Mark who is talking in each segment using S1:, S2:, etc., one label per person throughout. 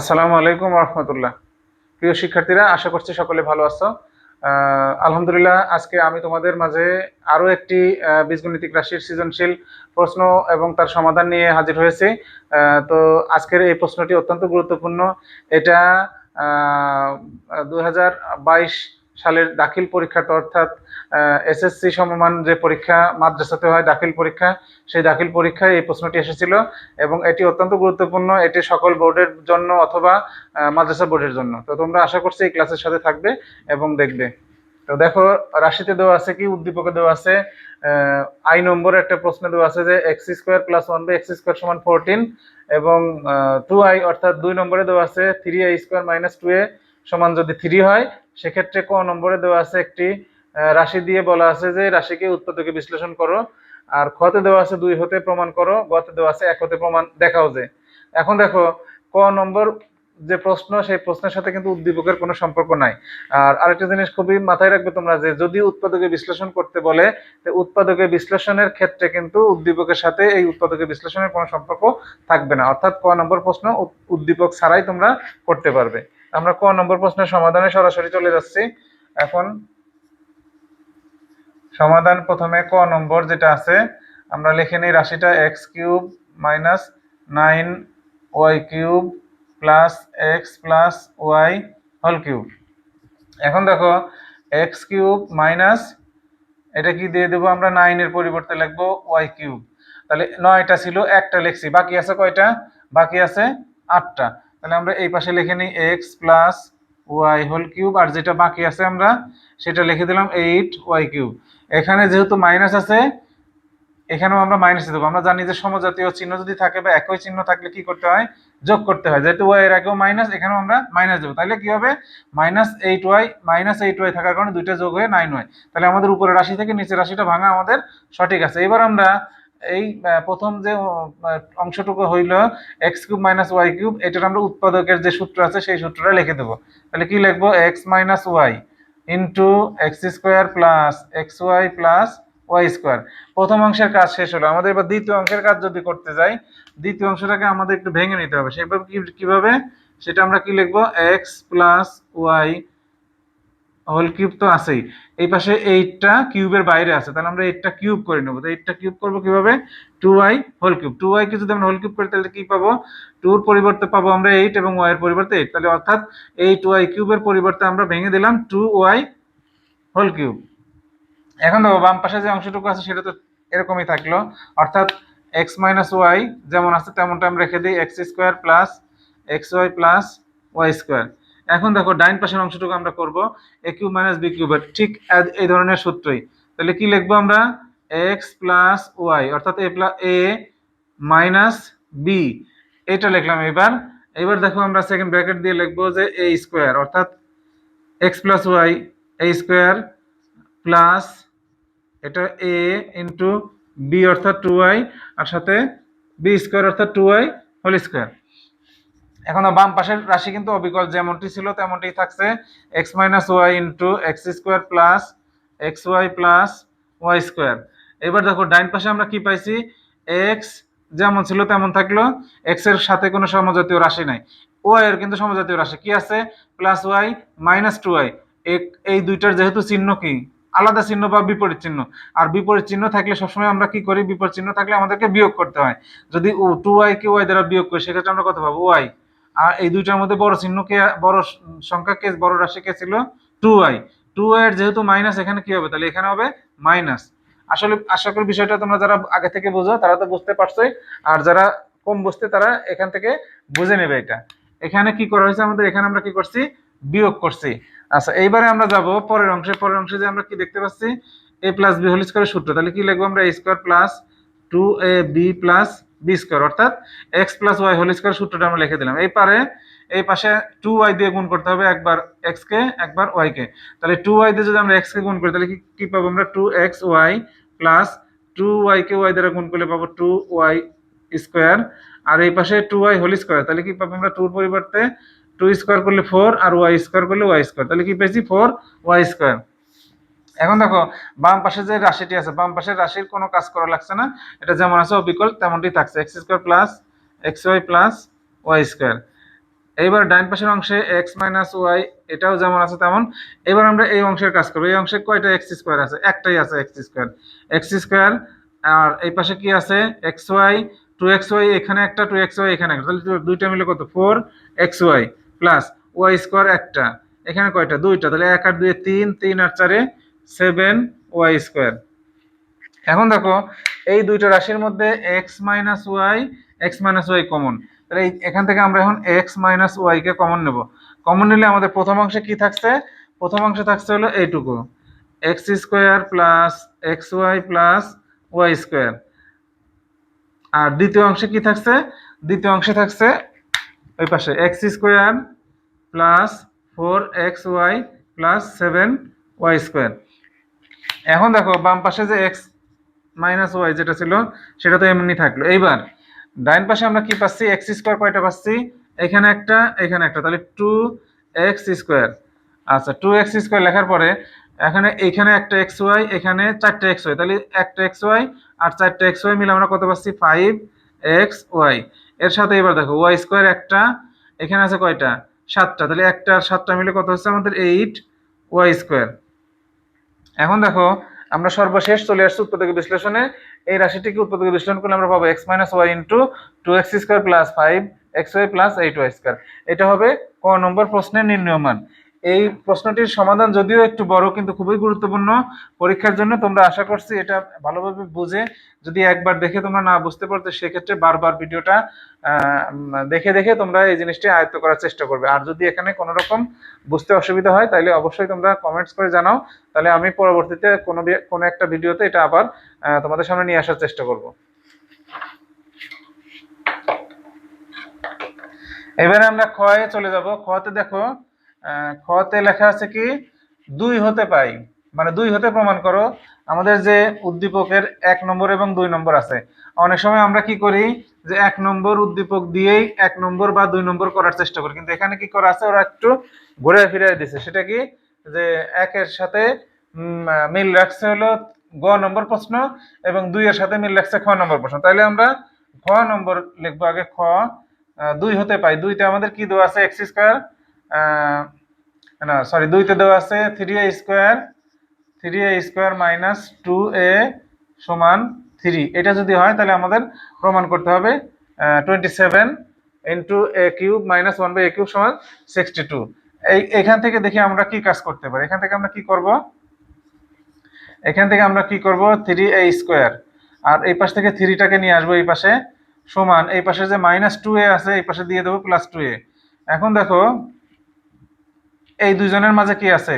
S1: আসসালামু আলাইকুম রহমতুল্লাহ প্রিয় শিক্ষার্থীরা, আশা করছি সকলে ভালো আছো। আলহামদুলিল্লাহ, আজকে আমি তোমাদের মাঝে আরও একটি বীজগণিতিক রাশির সৃজনশীল প্রশ্ন এবং তার সমাধান নিয়ে হাজির হয়েছি। তো আজকের এই প্রশ্নটি অত্যন্ত গুরুত্বপূর্ণ। এটা দু হাজার বাইশ সালের দাখিল পরীক্ষাটা অর্থাৎ এসএসসি সমমান যে পরীক্ষা মাদ্রাসাতে হয় দাখিল পরীক্ষা, সেই দাখিল পরীক্ষায় এই প্রশ্নটি এসেছিল এবং এটি অত্যন্ত গুরুত্বপূর্ণ, এটি সকল বোর্ডের জন্য অথবা মাদ্রাসা বোর্ডের জন্য। তো তোমরা আশা করছি এই ক্লাসের সাথে থাকবে এবং দেখবে। তো দেখো, রাশিতে দেওয়া আছে কি, উদ্দীপকে দেওয়া আছে আই নম্বর একটা প্রশ্ন দেওয়া আছে যে x square plus one by x square সমান ফোরটিন এবং টু আই অর্থাৎ দুই নম্বরে দেওয়া আছে three i square minus two a সমান যদি থ্রি হয় সেক্ষেত্রে ক নম্বরে দেওয়া আছে একটি রাশি দিয়ে বলা আছে যে রাশিকে উৎপাদকে বিশ্লেষণ করো, আর খতে দেওয়া আছে দুই হতে প্রমাণ করো, গতে দেওয়া আছে এক হতে প্রমাণ, দেখাও যে। এখন দেখো, ক নম্বর যে প্রশ্ন, সেই প্রশ্নের সাথে কিন্তু উদ্দীপকের কোনো সম্পর্ক নাই। আর আরেকটা জিনিস খুবই মাথায় রাখবে তোমরা যে যদি উৎপাদকে বিশ্লেষণ করতে বলে উৎপাদকে বিশ্লেষণের ক্ষেত্রে কিন্তু উদ্দীপকের সাথে এই উৎপাদকে বিশ্লেষণের কোনো সম্পর্ক থাকবে না। অর্থাৎ ক নম্বর প্রশ্ন উদ্দীপক ছাড়াই তোমরা করতে পারবে। আমরা ক নম্বর প্রশ্নের সমাধানে সরাসরি চলে যাচ্ছি। এখন সমাধান প্রথমে ক নম্বর যেটা আছে, আমরা লিখে নিই রাশিটা x cube minus nine y cube plus x plus y হল কিউব। এখন দেখো এক্স কিউব মাইনাস, এটা কি দিয়ে দেবো আমরা? নাইনের পরিবর্তে লিখব ওয়াই কিউব। তাহলে নয়টা ছিল, একটা লিখছি। বাকি আছে কয়টা? বাকি আছে আটটা। তাহলে আমরা এই পাশে লিখে নিই x plus y whole cube আর যেটা বাকি আছে আমরা সেটা লিখে দিলাম এইট ওয়াই কিউব এখানে যেহেতু মাইনাস আছে, এখানেও আমরা মাইনাসে দেবো। আমরা জানি যে সমজাতীয় চিহ্ন যদি থাকে বা একই চিহ্ন থাকলে কি করতে হয়? যোগ করতে হয়। যেহেতু ওয়াই এর আগেও মাইনাস এখানেও আমরা মাইনাস দেবো। তাহলে কি হবে? Minus eight y minus eight y থাকার কারণে দুইটা যোগ হয়ে নাইন ওয়াই তাহলে আমাদের উপরের রাশি থেকে নিচের রাশিটা ভাঙা আমাদের সঠিক আছে। এবার আমরা এই প্রথম যে অংশটুকু হইল x cube minus y cube এটার আমরা উৎপাদকের যে সূত্র আছে সেই সূত্রটা লিখে দেবো। তাহলে কি লিখব? X minus y into x square plus x y plus y square প্রথম অংশের কাজ শেষ হলো। আমাদের এবার দ্বিতীয় অংশের কাজ যদি করতে যাই, দ্বিতীয় অংশটাকে আমাদের একটু ভেঙে নিতে হবে। সেভাবে কীভাবে? সেটা আমরা কি লিখব? X plus y whole cube তো আছেই। এই পাশে এইটটা কিউবের বাইরে আছে, তাহলে আমরা এইটটা কিউব করে নেব। তো এইটটা কিউব করব কীভাবে? Two y whole cube two y কে যদি আমরা হোল কিউব করি, তাহলে কি পাবো? টুর পরিবর্তে পাবো আমরা এইট এবং ওয়াই এর পরিবর্তে এইট তাহলে অর্থাৎ এইট ওয়াই কিউবের পরিবর্তে আমরা ভেঙে দিলাম টু ওয়াই হোল কিউব এখন দেখো, বাম পাশে যে অংশটুকু আছে, সেটা তো এরকমই থাকল। অর্থাৎ এক্স মাইনাস ওয়াই যেমন আছে, তেমনটা আমরা রেখে দিই x square plus x y plus y square এখন দেখো, ডাইন পাশের অংশটুকু আমরা করব এ কিউব মাইনাস বি কিউবের ঠিক এই ধরনের সূত্রই। তাহলে কি লিখব আমরা? এক্স প্লাস ওয়াই অর্থাৎ a plus a minus b এটা লিখলাম এবার। এবার দেখো আমরা সেকেন্ড ব্র্যাকেট দিয়ে লিখব যে এ স্কোয়ার অর্থাৎ x plus y a square plus এটা এ ইন্টু বি অর্থাৎ টু ওয়াই আর সাথে বি স্কোয়ার অর্থাৎ টু ওয়াই হোল স্কোয়ার এখন বাম পাশের রাশি কিন্তু অবিকল, যেমনটি ছিল তেমনটি থাকছে। X minus y into x square plus x y plus y square এবার দেখো, ডাইন পাশে আমরা কি পাইছি? এক্স যেমন ছিল তেমন থাকল। এক্সের সাথে কোনো সমজাতীয় রাশি নাই। ওয়াই এর কিন্তু সমজাতীয় রাশি কি আছে? Plus y minus two y এই দুইটার যেহেতু চিহ্ন কি? আলাদা চিহ্ন বা বিপরীত চিহ্ন। আর বিপরীত চিহ্ন থাকলে সবসময় আমরা কি করি? বিপরীত চিহ্ন থাকলে আমাদেরকে বিয়োগ করতে হয়। যদি টু ওয়াই কে ওয়াই দ্বারা বিয়োগ করি, সেক্ষেত্রে আমরা কত পাবো? ওয়াই আর এই দুইটার মধ্যে বড় চিহ্ন কে, বড় সংখ্যা কে, বড় রাশি কে ছিল? টু ওয়াই টু ওয়াই এর যেহেতু মাইনাস এখানে কি হবে? তাহলে এখানে হবে মাইনাস আসলে, আশা করি বিষয়টা তোমরা যারা আগে থেকে বুঝো, তারা তো বুঝতে পারছোই আর যারা কম বুঝতে, তারা এখান থেকে বুঝে নেবে এটা। এখানে কি করা হয়েছে আমাদের? এখানে আমরা কি করছি? বিয়োগ করছি। আচ্ছা এইবারে আমরা যাব পরের অংশে। পরের অংশে যে আমরা কি দেখতে পাচ্ছি? এ প্লাস বি হোল স্কোয়ারের সূত্র। তাহলে কি লিখব আমরা? A square plus two a b plus b square অর্থাৎ x plus y whole square সূত্রটা আমরা লিখে দিলাম। এই পারে, এই পাশে টু ওয়াই দিয়ে গুণ করতে হবে, একবার এক্স কে, একবার ওয়াই কে। তাহলে টু ওয়াই দিয়ে যদি আমরা এক্স কে গুণ করি, তাহলে কি পাবো আমরা? Two x y plus two y কে ওয়াই দ্বারা গুণ করলে পাবো টু ওয়াই স্কোয়ার আর এই পাশে টু ওয়াই হোল স্কোয়ার তাহলে কি পাবো আমরা? টুর পরিবর্তে টু স্কোয়ার করলে ফোর আর ওয়াই স্কোয়ার করলে ওয়াই স্কোয়ার তাহলে কি পেয়েছি? ফোর ওয়াই স্কোয়ার এখন দেখো, বাম পাশে যে রাশিটি আছে, বাম পাশের রাশির কোনো কাজ করা লাগছে না। এটা যেমন আছে অবিকল, তেমনটি থাকছে। X square plus x y plus y square. এইবার ডাইন পাশের অংশে এক্স মাইনাস ওয়াই, এটাও যেমন আছে তেমন। এবার আমরা এই অংশের কাজ করব। এই অংশে কয়টা এক্স স্কোয়ার আছে? একটাই আছে এক্স স্কোয়ার। এক্স স্কোয়ার, আর এই পাশে কি আছে? X y, two x y, এখানে একটা, টু এক্স ওয়াই, এখানে একটা। তাহলে দুইটা মিলে কত? Four x y plus y square একটা। এখানে কয়টা? দুইটা। তাহলে এক আর দুই তিন তিন আর চারে সেভেন ওয়াই স্কোয়ার। এখন দেখো, এই দুইটা রাশির মধ্যে x minus y, x minus y common. তাহলে এখান থেকে আমরা এখন এক্স মাইনাস ওয়াইকে কমন নেব। কমন নিলে আমাদের প্রথম অংশে কি থাকছে? প্রথম অংশে থাকছে হলো এইটুকু। X square plus x y plus y square. আর দ্বিতীয় অংশে কি থাকছে? দ্বিতীয় অংশে থাকছে ওই পাশে x square plus four x y plus seven y square. এখন দেখো, বাম পাশে যে এক্স মাইনাস ওয়াই যেটা ছিল, সেটা তো এমনি থাকল। এইবার ডাইন পাশে আমরা কি পাচ্ছি? এক্স স্কোয়ার কয়টা পাচ্ছি? এখানে একটা এখানে একটা। তাহলে টু এক্স স্কোয়ার আচ্ছা টু এক্স স্কোয়ার লেখার পরে, এখানে এখানে একটা এক্স ওয়াই এখানে চারটে এক্স ওয়াই তাহলে একটা এক্স ওয়াই আর চারটে এক্স ওয়াই মিলে আমরা কত পাচ্ছি? ফাইভ এক্স ওয়াই এর সাথে এবার দেখো ওয়াই স্কোয়ার একটা, এখানে আছে কয়টা? সাতটা। তাহলে একটা আর সাতটা মিলে কত হচ্ছে? আমাদের এইট ওয়াই স্কোয়ার এখন দেখো, আমরা সর্বশেষ চলে আসছি উৎপাদক বিশ্লেষণে। এই রাশিটিকে উৎপাদক বিশ্লেষণ করলে আমরা পাবো x minus y into two x square plus five x y plus eight y square এটা হবে ক নম্বর প্রশ্নের নির্ণয় মান এই প্রশ্নটির সমাধান যদিও একটু বড়, কিন্তু খুবই গুরুত্বপূর্ণ পরীক্ষার জন্য। তোমরা আশা করছি এটা ভালোভাবে বুঝে যদি একবার দেখে তোমরা না বুঝতে পারতো সেক্ষেত্রে বারবার ভিডিওটা দেখে দেখে তোমরা এই জিনিসটি আয়ত্ত করার চেষ্টা করবে। আর যদি এখানে কোনো রকম বুঝতে অসুবিধা হয় তাহলে অবশ্যই তোমরা কমেন্টস করে জানাও। তাহলে আমি পরবর্তীতে কোনো কোনো একটা ভিডিওতে এটা আবার তোমাদের সামনে নিয়ে আসার চেষ্টা করব। এবারে আমরা খয়ে চলে যাব। খতে দেখো খতে লেখা আছে কি? দুই হতে পাই। মানে দুই হতে প্রমাণ করো, আমাদের যে উদ্দীপকের এক নম্বর এবং দুই নম্বর আছে। অনেক সময় আমরা কি করি যে এক নম্বর উদ্দীপক দিয়েই এক নম্বর বা দুই নম্বর করার চেষ্টা করি। কিন্তু এখানে কি করা আছে? ওরা একটু ঘুরে ফিরে দিছে। সেটা কি? যে একের সাথে মিল রাখছে হলো গ নম্বর প্রশ্ন এবং দুইয়ের সাথে মিল রাখছে খ নম্বর প্রশ্ন। তাহলে আমরা খ নম্বর লিখব আগে খ। দুই হতে পাই। দুইতে আমাদের কি দেওয়া আছে? এক্স স্কোয়ার না সরি দুইতে দেওয়া আছে three a square three a square minus two a সমান থ্রি এটা যদি হয়, তাহলে আমাদের প্রমাণ করতে হবে twenty seven into a cube minus one by a cube সমান সিক্সটি টু এই, এখান থেকে দেখি আমরা কি কাজ করতে পারি। এখান থেকে আমরা কি করব? এখান থেকে আমরা কি করব? থ্রি এ স্কোয়ার আর এই পাশ থেকে থ্রিটাকে নিয়ে আসব এই পাশে। সমান, এই পাশে যে মাইনাস টু এ আছে, এই পাশে দিয়ে দেবো প্লাস টু এ এখন দেখো এই দুজনের মাঝে কি আছে?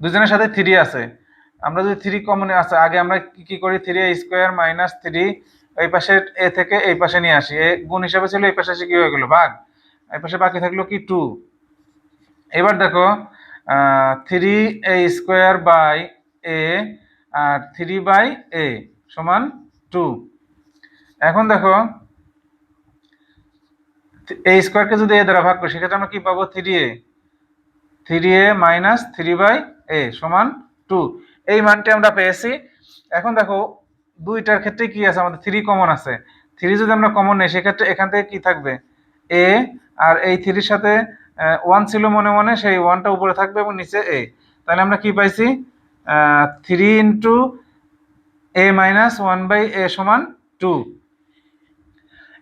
S1: দুজনের সাথে থ্রি আছে। আমরা যদি থ্রি কমনে আছে, আগে আমরা কি কি করি? Three a square minus three এই পাশে এ থেকে এই পাশে নিয়ে আসি। এ গুণ হিসাবে ছিল এই পাশে এসে কি হয়ে গেলো? ভাগ। এই পাশে বাকি থাকল কি? টু এবার দেখো three a square by a R three by a সমান টু এখন দেখো এই স্কোয়ারকে যদি এ দ্বারা ভাগ করি, সেক্ষেত্রে আমরা কি পাবো? Three a three a minus three by a সমান টু এই মানটি আমরা পেয়েছি। এখন দেখো, দুইটার ক্ষেত্রে কি আছে? আমাদের থ্রি কমন আছে। থ্রি যদি আমরা কমন নেই, সেক্ষেত্রে এখান থেকে কি থাকবে? এ আর এই থ্রির সাথে ওয়ান ছিল মনে মনে, সেই ওয়ানটা উপরে থাকবে এবং নিচে এ তাহলে আমরা কি পাইছি? Three into a minus one by a সমান টু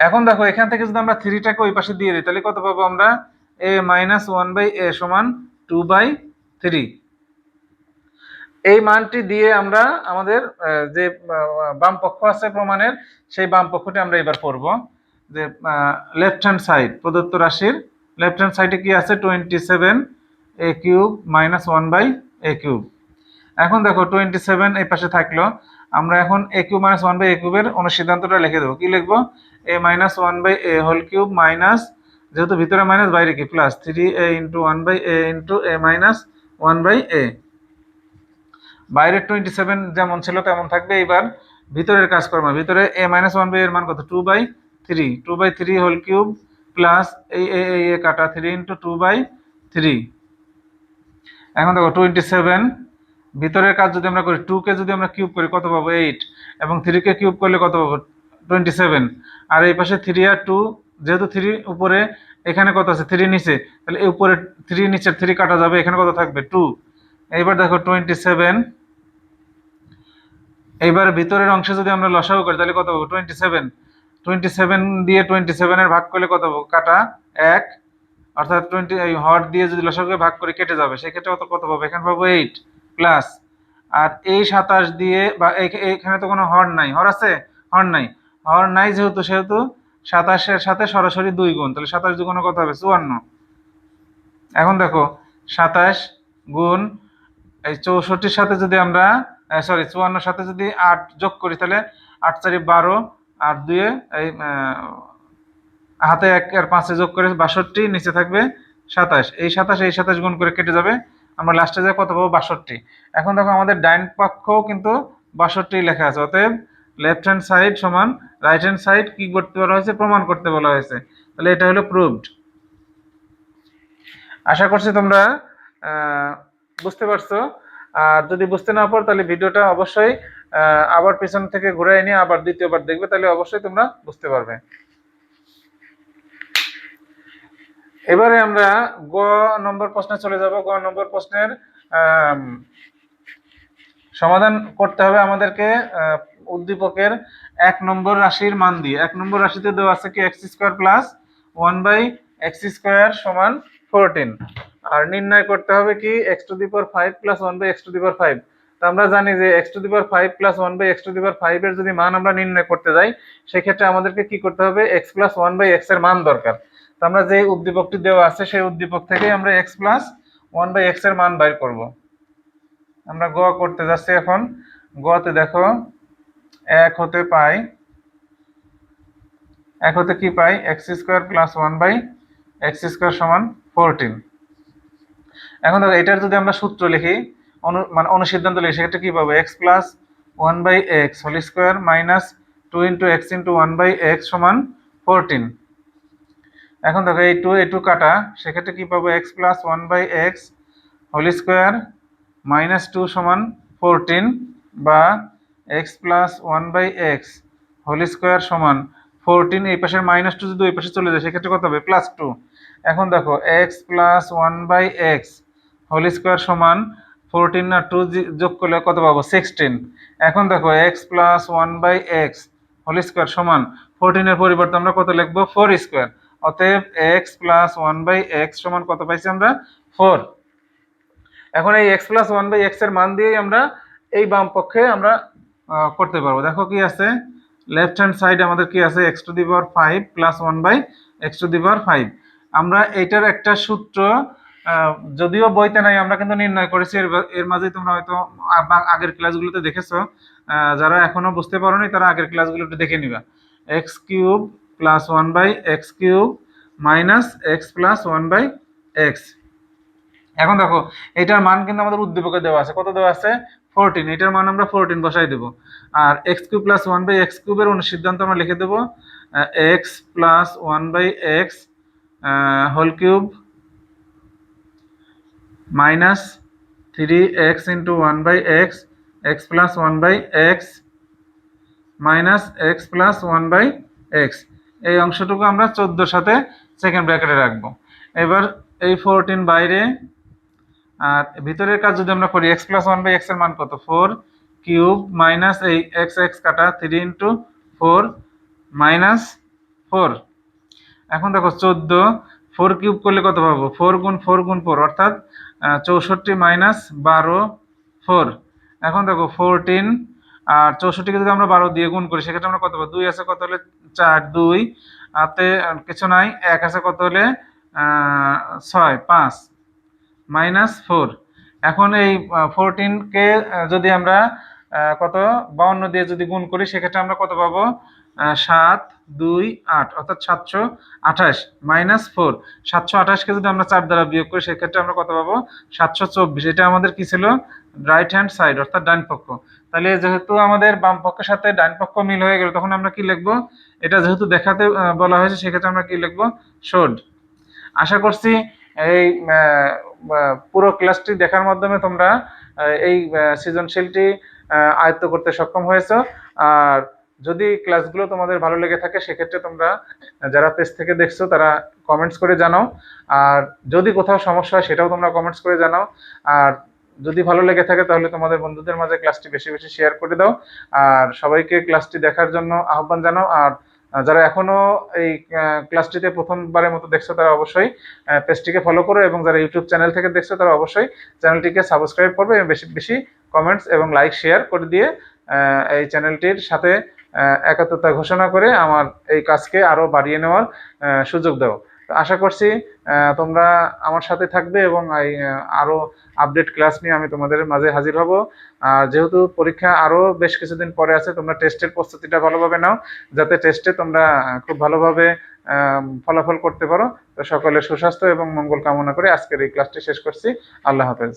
S1: এখন দেখো, এখান থেকে যদি আমরা থ্রিটাকে ওই পাশে দিয়ে দিই, তাহলে কত পাবো আমরা? A minus one by a সমান টু বাই থ্রি এই মানটি দিয়ে আমরা আমাদের যে বাম পক্ষ আছে প্রমাণের, সেই বাম পক্ষটি আমরা এবার পড়ব। যে লেফট হ্যান্ড সাইড প্রদত্ত রাশির লেফট হ্যান্ড সাইডে কি আছে? Twenty seven a cube minus one by a cube এখন দেখো টোয়েন্টি সেভেন এই পাশে থাকল। আমরা এখন a cube minus one by a কিউবের অনুসিদ্ধান্তটা লিখে দেবো। কি লিখব? A minus one by a whole cube minus যেহেতু ভিতরে মাইনাস বাইরে কি? Plus three a into one by a into a minus one by a বাইরের টোয়েন্টি সেভেন যেমন ছিল, তেমন থাকবে। এইবার ভিতরের কাজ করব ভিতরে এ মাইনাস ওয়ান বাই এর মান কত? Two by three two by three whole cube plus এই এ এ কাটা three into two by three এখন দেখো টোয়েন্টি সেভেন ভিতরের কাজ যদি আমরা করি টু কে যদি আমরা কিউব করি, কত পাবো? এইট এবং থ্রি কে কিউব করলে কত পাবো? টোয়েন্টি সেভেন আর এই পাশে থ্রি আর টু যেহেতু থ্রি উপরে, এখানে কত আছে? থ্রি নিচে। তাহলে এই উপরে থ্রি নিচের থ্রি কাটা যাবে, এখানে কত থাকবে? টু এইবার দেখো টোয়েন্টি সেভেন এইবার ভিতরের অংশে যদি আমরা লসাগু করি, তাহলে কত পাবো? টোয়েন্টি সেভেন টোয়েন্টি সেভেন দিয়ে টোয়েন্টি সেভেনের ভাগ করলে কত পাবো? কাটা এক। অর্থাৎ টোয়েন্টি এই হর দিয়ে যদি লসাগুকে ভাগ করে, কেটে যাবে। সেক্ষেত্রে কত কত পাবো? এখানে পাবো এইট প্লাস আর এই সাতাশ দিয়ে বা এইখানে তো কোনো হর নাই। হর আছে? হর নাই। হর নাই যেহেতু, সেহেতু সাতাশের সাথে সরাসরি দুই গুণ, তাহলে সাতাশ দুগুণ কত হবে? চুয়ান্ন। এখন দেখো, সাতাশ গুণ, এই চৌষট্টির সাথে যদি আমরা সরি চুয়ান্নর সাথে যদি আট যোগ করি, তাহলে আট চারি বারো, আট দুয়ে, এই হাতে এক আর পাঁচে যোগ করে বাষট্টি, নিচে থাকবে সাতাশ। এই সাতাশ এই সাতাশ গুণ করে কেটে যাবে, আমরা লাস্টে যাই কত পাবো? বাষট্টি। এখন দেখো, আমাদের ডাইন পক্ষও কিন্তু বাষট্টি লেখা আছে, অতএব লেফট হ্যান্ড সাইড সমান রাইট হ্যান্ড সাইড কি করতে বলা হয়েছে? প্রমাণ করতে বলা হয়েছে। তাহলে এটা হলো প্রুভড আশা করছি তোমরা বুঝতে পারছ। আর যদি বুঝতে না পারো, তাহলে ভিডিওটা অবশ্যই আবার পিছন থেকে ঘুরে নিয়ে আবার দ্বিতীয়বার দেখবে, তাহলে অবশ্যই তোমরা বুঝতে পারবে। এবারে আমরা গ নম্বর প্রশ্নে চলে যাব। গ নম্বর প্রশ্নের সমাধান করতে হবে আমাদেরকে উদ্দীপকের এক নম্বর রাশির মান দিয়ে। এক নম্বর রাশিতে দেওয়া আছে কি? X square plus one by x square সমান ফোরটিন আর নির্ণয় করতে হবে কি? X to the power five plus one by x to the power five তো আমরা জানি যে x to the power five plus one by x to the power five এর যদি মান আমরা নির্ণয় করতে যাই, সেক্ষেত্রে আমাদেরকে কি করতে হবে? এক্স প্লাস ওয়ান বাই এক্সের মান দরকার। তো আমরা যে উদ্দীপকটি দেওয়া আছে, সেই উদ্দীপক থেকেই আমরা এক্স প্লাস ওয়ান বাই এক্সের মান বাইর করব। আমরা গ করতে যাচ্ছি এখন। গতে দেখো এক হতে পাই, এক হতে কি পাই? X square plus one by x square সমান ফোরটিন এখন দেখো, এটার যদি আমরা সূত্র লিখি, অনু মানে অনুসিদ্ধান্ত লিখি, সেক্ষেত্রে কি পাবো? X plus one by x whole square minus two into x into one by x সমান ফোরটিন এখন দেখো, এই টু এই টু কাটা, সেক্ষেত্রে কি পাবো? X plus one by x whole square minus two সমান ফোরটিন বা x plus one by x whole square সমান ফোরটিন, এই পাশের মাইনাস টু যদি ওই পাশে চলে যায়, সেক্ষেত্রে কত হবে? Plus two. এখন দেখো, x plus one by x whole square সমান ফোরটিন আর টু যোগ করলে কত পাবো? সিক্সটিন। এখন দেখো, x plus one by x whole square সমান ফোরটিনের পরিবর্তে আমরা কত লিখব? Four square. অতএব x plus one by x সমান কত পাইছি আমরা? ফোর। এখন এই এক্স প্লাস ওয়ান বাই এক্সের মান দিয়েই আমরা এই বাম পক্ষে আমরা করতে পারব। দেখো কি আছে? লেফট হ্যান্ড সাইড আমাদের কি আছে? X to the power five plus one by x to the power five আমরা এইটার একটা সূত্র যদিও বইতে নাই, আমরা কিন্তু নির্ণয় করেছি। এর এর মাঝে তোমরা হয়তো আগের ক্লাসগুলোতে দেখেছ। যারা এখনও বুঝতে পারোনি, তারা আগের ক্লাসগুলো একটু দেখে নিবা। X cube plus one by x cube minus x plus one by x এখন দেখো, এটার মান কিন্তু আমাদের উদ্দীপকে দেওয়া আছে। কত দেওয়া আছে? ফোরটিন এটার মান আমরা ফোরটিন বসাই দেবো। আর x cube plus one by x কিউবের অনুসিদ্ধান্ত আমরা লিখে দেবো x plus one by x whole cube minus three x into one by x x plus one by x minus x plus one by x এই অংশটুকু আমরা চোদ্দোর সাথে সেকেন্ড ব্র্যাকেটে রাখব। এবার এই ফোরটিন বাইরে আর ভিতরের কাজ যদি আমরা করি এক্স প্লাস ওয়ান বাই এক্সের মান কত? ফোর কিউব মাইনাস এই এক্স এক্স কাটা three into four minus four এখন দেখো চোদ্দ ফোর কিউব করলে কত পাবো? ফোর গুণ ফোর গুণ ফোর অর্থাৎ চৌষট্টি মাইনাস বারো ফোর এখন দেখো ফোরটিন আর চৌষট্টিকে যদি আমরা বারো দিয়ে গুণ করি, সেক্ষেত্রে আমরা কত পাবো? দুই আছে কত হলে চার, দুই। হাতে কিছু নাই, এক আছে কত হলে ছয়, পাঁচ। Minus four. এখন এই ফোরটিনকে যদি আমরা কত? বাউন্ন দিয়ে যদি গুণ করি, সেক্ষেত্রে আমরা কত পাবো? সাত, দুই, আট, অর্থাৎ সাতশো আঠাশ মাইনাস ফোর। সাতশো আঠাশকে যদি আমরা চার দ্বারা বিয়োগ করি, সেক্ষেত্রে আমরা কত পাবো? সাতশো চব্বিশ। এটা আমাদের কি ছিল? রাইট হ্যান্ড সাইড অর্থাৎ ডান পক্ষ। তাহলে যেহেতু আমাদের বাম পক্ষের সাথে ডান পক্ষ মিল হয়ে গেল, তখন আমরা কি লিখব? এটা যেহেতু দেখাতে বলা হয়েছে, সেক্ষেত্রে আমরা কি লিখব? শোড আশা করছি এই পুরো ক্লাসটি দেখার মাধ্যমে তোমরা এই সৃজনশীলটি আয়ত্ত করতে সক্ষম হয়েছো। আর যদি ক্লাসগুলো তোমাদের ভালো লেগে থাকে, সেক্ষেত্রে তোমরা যারা পেজ থেকে দেখছ, তারা কমেন্টস করে জানাও। আর যদি কোথাও সমস্যা হয়, সেটাও তোমরা কমেন্টস করে জানাও। আর যদি ভালো লেগে থাকে, তাহলে তোমাদের বন্ধুদের মাঝে ক্লাসটি বেশি বেশি শেয়ার করে দাও। আর সবাইকে ক্লাসটি দেখার জন্য আহ্বান জানাও। আর যারা এখনও এই ক্লাসটিতে প্রথমবারের মতো দেখছ তারা অবশ্যই পেজটিকে ফলো করো এবং যারা ইউটিউব চ্যানেল থেকে দেখছ তারা অবশ্যই চ্যানেলটিকে সাবস্ক্রাইব করবে এবং বেশি বেশি কমেন্টস এবং লাইক শেয়ার করে দিয়ে এই চ্যানেলটির সাথে একাত্রতা ঘোষণা করে আমার এই কাজকে আরও বাড়িয়ে নেওয়ার সুযোগ দাও। আশা করছি তোমরা আমার সাথে থাকবে এবং এই আহ, আরও আপডেট ক্লাস নিয়ে আমি তোমাদের মাঝে হাজির হব। আর যেহেতু পরীক্ষা আরও বেশ কিছুদিন পরে আছে তোমরা টেস্টের প্রস্তুতিটা ভালোভাবে নাও যাতে টেস্টে তোমরা খুব ভালোভাবে ফলাফল করতে পারো। তো সকলে সুস্বাস্থ্য এবং মঙ্গল কামনা করে আজকের এই ক্লাসটি শেষ করছি। আল্লাহ হাফেজ।